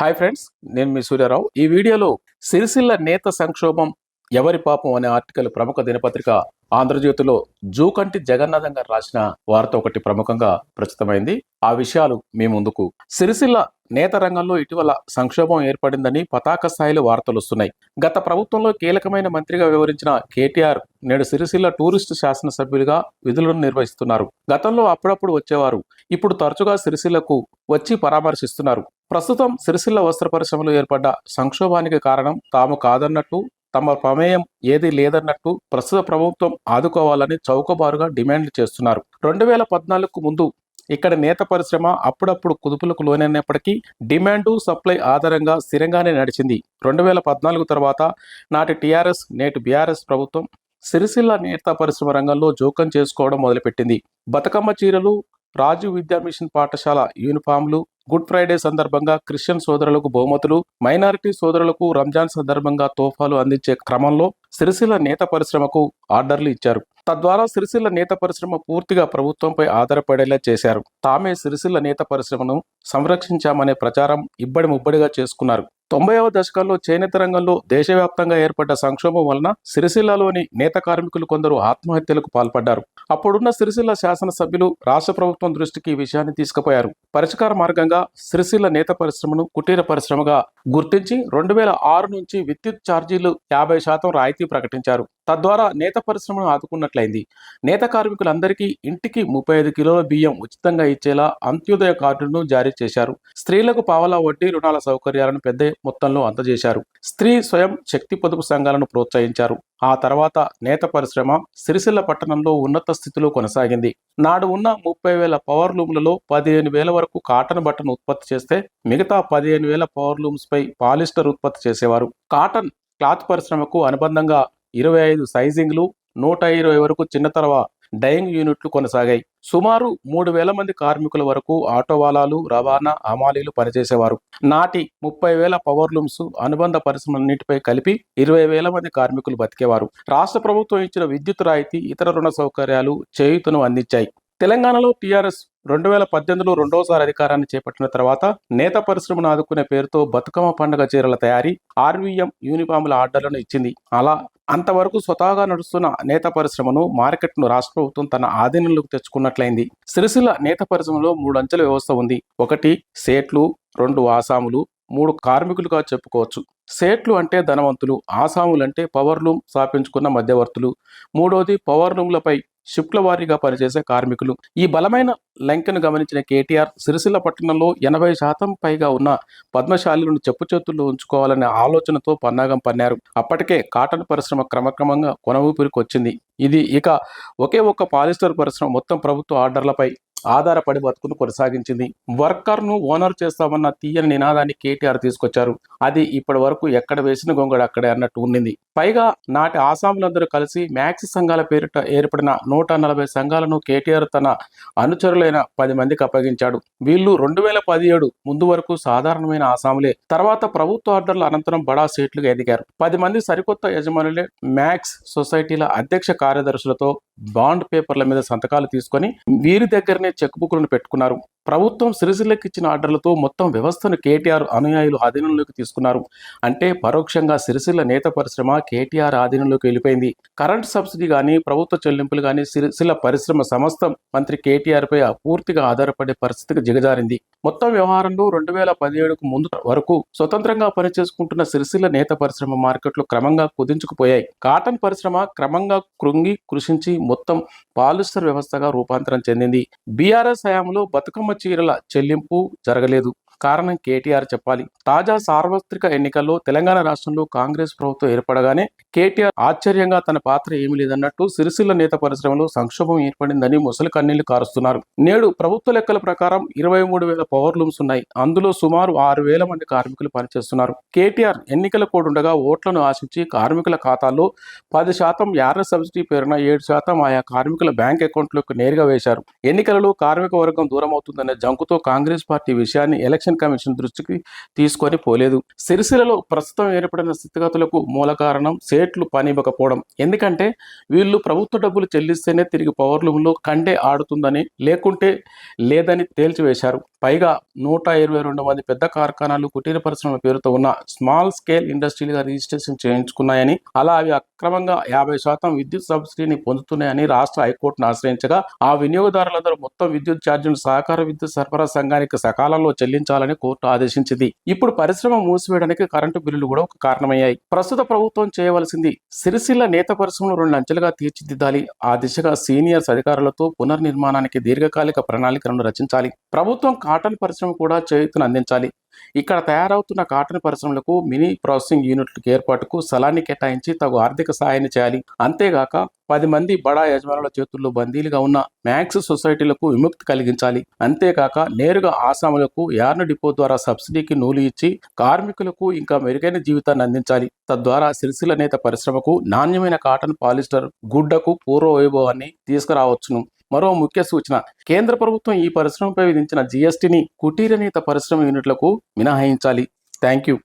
Hi friends నేను మీ సూర్యారావు. ఈ వీడియోలో సిరిసిల్ల నేత సంక్షోభం ఎవరి పాపం అనే ఆర్టికల్ ప్రముఖ దినపత్రిక ఆంధ్రజ్యోతిలో జూకంటి జగన్నాథం గారు రాసిన వార్త ఒకటి ప్రముఖంగా ప్రచితమైంది ఆ విషయాలు మీ ముందుకు. సిరిసిల్ల నేత రంగంలో ఇటీవల సంక్షోభం ఏర్పడిందని పతాక స్థాయిలో వార్తలు వస్తున్నాయి. గత ప్రభుత్వంలో కీలకమైన మంత్రిగా వివరించిన కేటీఆర్ నేడు సిరిసిల్ల టూరిస్టు శాసనసభ్యులుగా విధులను నిర్వహిస్తున్నారు. గతంలో అప్పుడప్పుడు వచ్చేవారు. ఇప్పుడు తరచుగా సిరిసిల్లకు వచ్చి పరామర్శిస్తున్నారు. ప్రస్తుతం సిరిసిల్ల వస్త్ర పరిశ్రమలో ఏర్పడ్డ సంక్షోభానికి కారణం తాము కాదన్నట్టు తమ ప్రమేయం ఏది లేదన్నట్టు ప్రస్తుత ప్రభుత్వం ఆదుకోవాలని చౌకబారుగా డిమాండ్లు చేస్తున్నారు. రెండు వేల పద్నాలుగుకు ముందు ఇక్కడ నేత పరిశ్రమ అప్పుడప్పుడు కుదుపులకు లోనైనప్పటికీ డిమాండు సప్లై ఆధారంగా స్థిరంగానే నడిచింది. రెండు వేల పద్నాలుగు తర్వాత నాటి టీఆర్ఎస్ నేటి బీఆర్ఎస్ ప్రభుత్వం సిరిసిల్ల నేత పరిశ్రమ రంగంలో జోక్యం చేసుకోవడం మొదలుపెట్టింది. బతుకమ్మ చీరలు రాజు విద్యా మిషన్ పాఠశాల యూనిఫామ్లు గుడ్ ఫ్రైడే సందర్భంగా క్రిస్టియన్ సోదరులకు బహుమతులు మైనారిటీ సోదరులకు రంజాన్ సందర్భంగా తోఫాలు అందించే క్రమంలో సిరిసిల్ల నేత పరిశ్రమకు ఆర్డర్లు ఇచ్చారు. తద్వారా సిరిసిల్ల నేత పరిశ్రమ పూర్తిగా ప్రభుత్వంపై ఆధారపడేలా చేశారు. తామే సిరిసిల్ల నేత పరిశ్రమను సంరక్షించామనే ప్రచారం ఇబ్బడి ముబ్బడిగా చేసుకున్నారు. తొంభైవ దశకంలో చేనేత రంగంలో దేశవ్యాప్తంగా ఏర్పడ్డ సంక్షోభం వలన సిరిసిల్లలోని నేత కార్మికులు కొందరు ఆత్మహత్యలకు పాల్పడ్డారు. అప్పుడున్న సిరిసిల్ల శాసనసభ్యులు రాష్ట్ర ప్రభుత్వం దృష్టికి ఈ విషయాన్ని తీసుకుపోయారు. పరిష్కార మార్గంగా సిరిసిల్ల నేత పరిశ్రమను కుటీర పరిశ్రమగా గుర్తించి రెండు వేల ఆరు నుంచి విద్యుత్ ఛార్జీలు యాభై శాతం రాయితీ ప్రకటించారు. తద్వారా నేత పరిశ్రమను ఆదుకున్నట్లయింది. నేత కార్మికులందరికీ ఇంటికి ముప్పై ఐదు కిలోల బియ్యం ఉచితంగా ఇచ్చేలా అంత్యోదయ కార్డును జారీ చేశారు. స్త్రీలకు పావలా వడ్డీ రుణాల సౌకర్యాలను పెద్ద మొత్తంలో అందజేశారు. స్త్రీ స్వయం శక్తి పొదుపు సంఘాలను ప్రోత్సహించారు. ఆ తర్వాత నేత పరిశ్రమ సిరిసిల్ల పట్టణంలో ఉన్నత స్థితిలో కొనసాగింది. నాడు ఉన్న ముప్పై వేల పవర్ లూమ్లలో పదిహేను వేల వరకు కాటన్ బట్టను ఉత్పత్తి చేస్తే మిగతా పదిహేను వేల పవర్ లూమ్స్ పై పాలిస్టర్ ఉత్పత్తి చేసేవారు. కాటన్ క్లాత్ పరిశ్రమకు అనుబంధంగా ఇరవై ఐదు సైజింగ్లు నూట ఇరవై వరకు చిన్నతరవ డైయింగ్ యూనిట్లు కొనసాగాయి. సుమారు మూడు వేల మంది కార్మికుల వరకు ఆటోవాలాలు రవాణా హమాలీలు పనిచేసేవారు. నాటి ముప్పై వేల పవర్ లూమ్స్ అనుబంధ పరిశ్రమలన్నింటిపై కలిపి ఇరవై వేల మంది కార్మికులు బతికేవారు. రాష్ట్ర ప్రభుత్వం ఇచ్చిన విద్యుత్ రాయితీ ఇతర రుణ సౌకర్యాలు చేయుతను అందించాయి. తెలంగాణలో టీఆర్ఎస్ రెండు వేల పద్దెనిమిదిలో రెండోసారి అధికారాన్ని చేపట్టిన తర్వాత నేత పరిశ్రమను ఆదుకునే పేరుతో బతుకమ్మ పండుగ చీరల తయారీ ఆర్వీఎం యూనిఫామ్ల ఆర్డర్లను ఇచ్చింది. అలా అంతవరకు స్వతహాగా నడుస్తున్న నేత పరిశ్రమను మార్కెట్ను రాష్ట్ర ప్రభుత్వం తన ఆధీనంలోకి తెచ్చుకున్నట్లయింది. సిరిసిల్ల నేత పరిశ్రమలో మూడు అంచెల వ్యవస్థ ఉంది. ఒకటి సేట్లు. రెండు ఆసాములు. మూడు కార్మికులుగా చెప్పుకోవచ్చు. సేట్లు అంటే ధనవంతులు. ఆసాములు అంటే పవర్ లూమ్ స్థాపించుకున్న మధ్యవర్తులు. మూడోది పవర్ లూమ్లపై షిఫ్ట్ల వారీగా పనిచేసే కార్మికులు. ఈ బలమైన లంకెను గమనించిన కేటీఆర్ సిరిసిల్ల పట్టణంలో ఎనభై శాతం పైగా ఉన్న పద్మశాలిలను చెప్పు చేతుల్లో ఉంచుకోవాలనే ఆలోచనతో పన్నాగం పన్నారు. అప్పటికే కాటన్ పరిశ్రమ క్రమక్రమంగా కొనవూపిరికి వచ్చింది. ఇది ఇక ఒకే ఒక్క పాలిస్టర్ పరిశ్రమ మొత్తం ప్రభుత్వ ఆర్డర్లపై ఆధారపడి బతుకును కొనసాగించింది. వర్కర్ను ఓనర్ చేస్తామన్న తీయని నినాదాన్ని కేటీఆర్ తీసుకొచ్చారు. అది ఇప్పటి వరకు ఎక్కడ వేసిన గొంగడు అక్కడే అన్నట్టు ఉండింది పైగా నాటి ఆసాములందరూ కలిసి మ్యాక్స్ సంఘాల పేరిట ఏర్పడిన నూట నలభై సంఘాలను కేటీఆర్ తన అనుచరులైన పది మందికి అప్పగించాడు. వీళ్ళు రెండు వేల పదిహేడు ముందు వరకు సాధారణమైన ఆసాములే. తర్వాత ప్రభుత్వ ఆర్డర్ల అనంతరం బడా సీట్లుగా ఎదిగారు. పది మంది సరికొత్త యజమానులే మ్యాక్స్ సొసైటీల అధ్యక్ష కార్యదర్శులతో బాండ్ పేపర్ల మీద సంతకాలు తీసుకొని వీరి దగ్గరనే చెక్ బుక్లను పెట్టుకున్నారు. ప్రభుత్వం సిరిసిల్లకి ఇచ్చిన ఆర్డర్లతో మొత్తం వ్యవస్థను కేటీఆర్ అనుయాయులు అధీనంలోకి తీసుకున్నారు. అంటే పరోక్షంగా సిరిసిల్ల నేత పరిశ్రమ కేటీఆర్ ఆధీనంలోకి వెళ్ళిపోయింది. కరెంట్ సబ్సిడీ కానీ ప్రభుత్వ చెల్లింపులు కానీ సిరిసిల్ల పరిశ్రమ సమస్తం మంత్రి కేటీఆర్ పై పూర్తిగా ఆధారపడే పరిస్థితికి దిగజారింది. మొత్తం వ్యవహారంలో రెండు వేల పదిహేడుకు ముందు వరకు స్వతంత్రంగా పనిచేసుకుంటున్న సిరిసిల్ల నేత పరిశ్రమ మార్కెట్లు క్రమంగా కుదించుకుపోయాయి. కాటన్ పరిశ్రమ క్రమంగా కృంగి కృషించి మొత్తం పాలిస్టర్ వ్యవస్థగా రూపాంతరం చెందింది. బీఆర్ఎస్ హయాంలో బతుకమ్మ చీరల చెల్లింపు జరగలేదు. కారణం కేటీఆర్ చెప్పాలి. తాజా సార్వత్రిక ఎన్నికల్లో తెలంగాణ రాష్ట్రంలో కాంగ్రెస్ ప్రభుత్వం ఏర్పడగానే కేటీఆర్ ఆశ్చర్యంగా తన పాత్ర ఏమీ లేదన్నట్టు సిరిసిల్ల నేత పరిశ్రమలో సంక్షోభం ఏర్పడిందని ముసలి కన్నీళ్ళు కారుస్తున్నారు. నేడు ప్రభుత్వ లెక్కల ప్రకారం ఇరవై మూడు వేల పవర్ లూమ్స్ ఉన్నాయి. అందులో సుమారు ఆరు వేల మంది కార్మికులు పనిచేస్తున్నారు. కేటీఆర్ ఎన్నికల కోడుండగా ఉండగా ఓట్లను ఆశించి కార్మికుల ఖాతాల్లో పది శాతం యార్న సబ్సిడీ పేరున ఏడు శాతం ఆయా కార్మికుల బ్యాంక్ అకౌంట్లకు నేరుగా వేశారు. ఎన్నికలలో కార్మిక వర్గం దూరం అవుతుందనే జంకుతో కాంగ్రెస్ పార్టీ విషయాన్ని ఎలక్షన్ ఎలక్షన్ కమిషన్ దృష్టికి తీసుకొని పోలేదు. సిరిసిలలో ప్రస్తుతం ఏర్పడిన స్థితిగతులకు మూల కారణం సేట్లు పనివ్వకపోవడం. ఎందుకంటే వీళ్ళు ప్రభుత్వ డబ్బులు చెల్లిస్తేనే తిరిగి పవర్ లూమ్లో కండే ఆడుతుందని లేకుంటే లేదని తేల్చివేశారు. పైగా నూట ఇరవై రెండు మంది పెద్ద కార్ఖానాలు కుటీర పరిశ్రమల పేరుతో ఉన్న స్మాల్ స్కేల్ ఇండస్ట్రీలుగా రిజిస్ట్రేషన్ చేయించుకున్నాయని అలా అవి అక్రమంగా యాభై శాతం విద్యుత్ సబ్సిడీని పొందుతున్నాయని రాష్ట్ర హైకోర్టును ఆశ్రయించగా ఆ వినియోగదారులందరూ మొత్తం విద్యుత్ ఛార్జీలు సహకార విద్యుత్ సరఫరా సంఘానికి సకాలంలో చెల్లించాలి చెల్లించాలని కోర్టు ఆదేశించింది. ఇప్పుడు పరిశ్రమ మూసివేయడానికి కరెంటు బిల్లులు కూడా ఒక కారణమయ్యాయి. ప్రస్తుత ప్రభుత్వం చేయవలసింది సిరిసిల్ల నేత పరిశ్రమలు రెండు అంచెలుగా తీర్చిదిద్దాలి. ఆ దిశగా సీనియర్స్ అధికారులతో పునర్నిర్మాణానికి దీర్ఘకాలిక ప్రణాళికలను రచించాలి. ప్రభుత్వం కాటన్ పరిశ్రమ కూడా చేయూతను అందించాలి. ఇక్కడ తయారవుతున్న కాటన్ పరిశ్రమలకు మినీ ప్రాసెసింగ్ యూనిట్ల ఏర్పాటుకు స్థలాన్ని కేటాయించి తగు ఆర్థిక సహాయాన్ని చేయాలి. అంతేగాక పది మంది బడా యజమానుల చేతుల్లో బందీలుగా ఉన్న మ్యాక్స్ సొసైటీలకు విముక్తి కలిగించాలి. అంతేకాక నేరుగా ఆసాములకు యార్న్ డిపో ద్వారా సబ్సిడీకి నూలు ఇచ్చి కార్మికులకు ఇంకా మెరుగైన జీవితాన్ని అందించాలి. తద్వారా సిరిసిల నేత పరిశ్రమకు నాణ్యమైన కాటన్ పాలిస్టర్ గుడ్డకు పూర్వ వైభవాన్ని తీసుకురావచ్చును. మరో ముఖ్య సూచన. కేంద్ర ప్రభుత్వం ఈ పరిశ్రమపై విధించిన జీఎస్టీని కుటీరనేత పరిశ్రమ యూనిట్లకు మినహాయించాలి. Thank you